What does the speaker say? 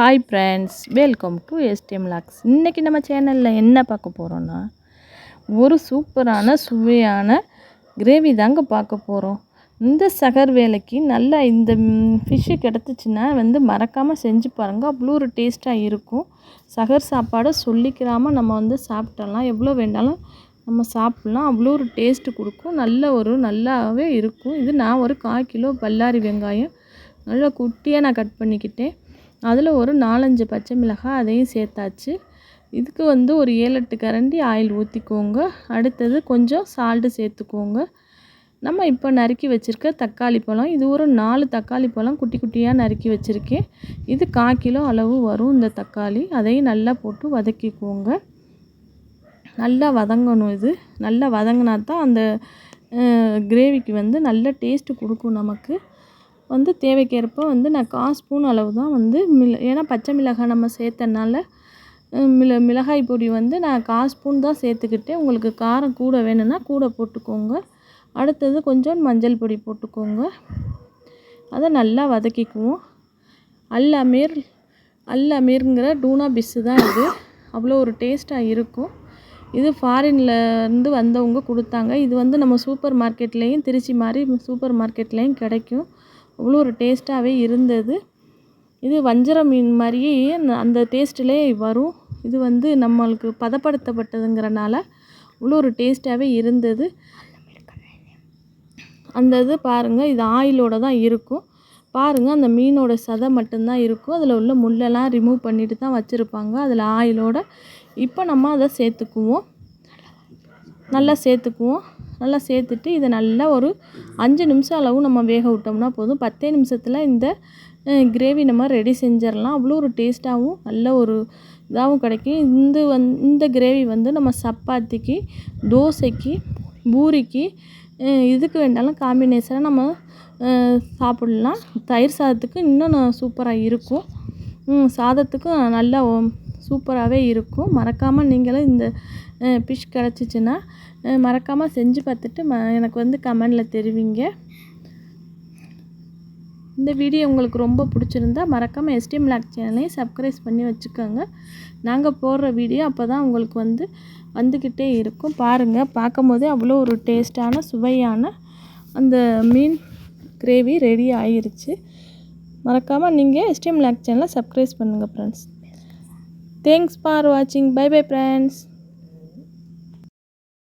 Hi friends welcome to STM logs இன்றைக்கி நம்ம சேனலில் என்ன பார்க்க போகிறோன்னா ஒரு சூப்பரான சுவையான கிரேவி தாங்க பார்க்க போகிறோம் இந்த சகர் வேலைக்கு நல்லா இந்த ஃபிஷ்ஷு கிடச்சிச்சின்னா வந்து மறக்காமல் செஞ்சு பாருங்கள் அவ்வளோ ஒரு டேஸ்ட்டாக இருக்கும். சகர் சாப்பாடை சொல்லிக்கிறாமல் நம்ம வந்து சாப்பிட்டலாம். எவ்வளோ வேண்டாலும் நம்ம சாப்பிட்லாம். அவ்வளோ ஒரு டேஸ்ட்டு கொடுக்கும். நல்ல ஒரு நல்லாவே இருக்கும். இது நான் ஒரு கால் கிலோ பல்லாரி வெங்காயம் நல்லா குட்டியாக நான் கட் பண்ணிக்கிட்டேன். அதில் ஒரு நாலஞ்சு பச்சை மிளகாய் அதையும் சேர்த்தாச்சு. இதுக்கு வந்து ஒரு ஏழு எட்டு கரண்டி ஆயில் ஊற்றிக்கோங்க அடுத்தது கொஞ்சம் சால்ட்டு சேர்த்துக்கோங்க. நம்ம இப்போ நறுக்கி வச்சுருக்க தக்காளி பழம் இது ஒரு நாலு தக்காளி பழம் குட்டி குட்டியாக நறுக்கி வச்சுருக்கேன். இது கால் கிலோ அளவு வரும் இந்த தக்காளி. அதையும் நல்லா போட்டு வதக்கிக்கோங்க. நல்லா வதங்கணும் இது. நல்லா வதங்கினா தான் அந்த கிரேவிக்கு வந்து நல்ல டேஸ்ட்டு கொடுக்கும் நமக்கு. வந்து தேவைக்கேற்ப வந்து நான் கால் ஸ்பூன் அளவு தான் வந்து மிள ஏன்னா பச்சை மிளகாய் நம்ம சேர்த்தனால மிள மிளகாய் பொடி வந்து நான் கால் ஸ்பூன் தான் சேர்த்துக்கிட்டேன். உங்களுக்கு காரம் கூட வேணும்னா கூட போட்டுக்கோங்க. அடுத்தது கொஞ்சம் மஞ்சள் பொடி போட்டுக்கோங்க. அதை நல்லா வதக்கிக்குவோம். அல் அமீர் அல் அமீருங்கிற டூனா பிஸ்ஸு தான் இது. அவ்வளோ ஒரு டேஸ்ட்டாக இருக்கும். இது ஃபாரின்லேருந்து வந்தவங்க கொடுத்தாங்க. இது வந்து நம்ம சூப்பர் மார்க்கெட்லேயும் திருச்சி மாதிரி சூப்பர் மார்க்கெட்லேயும் கிடைக்கும். அவ்வளோ ஒரு டேஸ்ட்டாகவே இருந்தது. இது வஞ்சர மீன் மாதிரியே அந்த டேஸ்ட்டிலே வரும். இது வந்து நம்மளுக்கு பதப்படுத்தப்பட்டதுங்கிறனால அவ்வளோ ஒரு டேஸ்ட்டாகவே இருந்தது. அந்த இது பாருங்கள் இது ஆயிலோடு தான் இருக்கும். பாருங்கள் அந்த மீனோட சதை மட்டும்தான் இருக்கும். அதில் உள்ள முள்ளெல்லாம் ரிமூவ் பண்ணிட்டு தான் வச்சுருப்பாங்க. அதில் ஆயிலோட. இப்போ நம்ம அதை சேர்த்துக்குவோம். நல்லா சேர்த்துக்குவோம். நல்லா சேர்த்துட்டு இதை நல்லா ஒரு அஞ்சு நிமிஷம் அளவு நம்ம வேக விட்டோம்னா போதும். பத்தே நிமிஷத்தில் இந்த கிரேவி நம்ம ரெடி செஞ்சிடலாம். அவ்வளோ ஒரு டேஸ்ட்டாகவும் நல்ல ஒரு இதாகவும் கிடைக்கும். இந்த வந் இந்த கிரேவி வந்து நம்ம சப்பாத்திக்கு தோசைக்கு பூரிக்கு இதுக்கு வேண்டாலும் காம்பினேஷனாக நம்ம சாப்பிட்லாம். தயிர் சாதத்துக்கு இன்னும் சூப்பராக இருக்கும். சாதத்துக்கும் நல்லா சூப்பராகவே இருக்கும். மறக்காமல் நீங்களும் இந்த ஃபிஷ் கிடச்சிச்சின்னா மறக்காமல் செஞ்சு பார்த்துட்டு ம எனக்கு வந்து கமெண்டில் தெரிவிங்க. இந்த வீடியோ உங்களுக்கு ரொம்ப பிடிச்சிருந்தா மறக்காமல் எஸ்டிஎம் லாக் சேனலையும் சப்ஸ்கிரைப் பண்ணி வச்சுக்கோங்க. நாங்கள் போடுற வீடியோ அப்போ தான் உங்களுக்கு வந்து வந்துக்கிட்டே இருக்கும். பாருங்கள் பார்க்கும் போதே அவ்வளோ ஒரு டேஸ்ட்டான சுவையான அந்த மீன் கிரேவி ரெடி ஆகிருச்சு மறக்காமல் நீங்கள் எஸ்டிஎம் லாக் சேனலை சப்ஸ்கிரைப் பண்ணுங்கள் friends Thanks for watching. Bye bye friends.